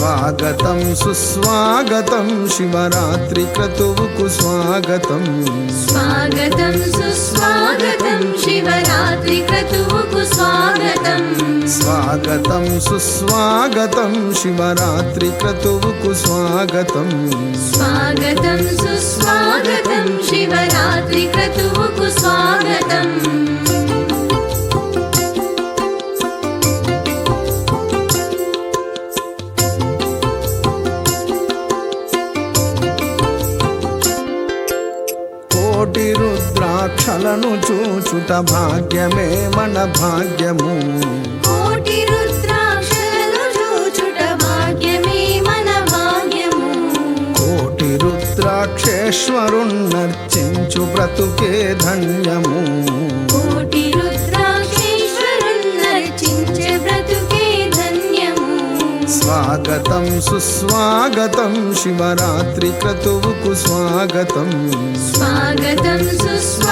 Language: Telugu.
స్వాగతం సుస్వాగతం. శివరాత్రి క్రతువుకు స్వాగతం. స్వాగతం సుస్వాగతం. శివరాత్రి క్రతువుకు స్వాగతం. స్వాగతం సుస్వాగతం. శివరాత్రి క్రతువుకు స్వాగతం. స్వాగతం సుస్వాగతం. శివరాత్రి క్రతువుకు స్వాగతం. కోటి రుద్రాక్షలను చూచుట భాగ్యమే మన భాగ్యము. కోటి రుద్రాక్షలను చూచుట భాగ్యమే మన భాగ్యము. కోటి రుద్రాక్షేశ్వరుణ్ణర్చించు బ్రతుకే ధన్యము. స్వాగతం సుస్వాగతం. శివరాత్రి క్రతువుకు స్వాగతం. స్వాగతం సుస్వాగతం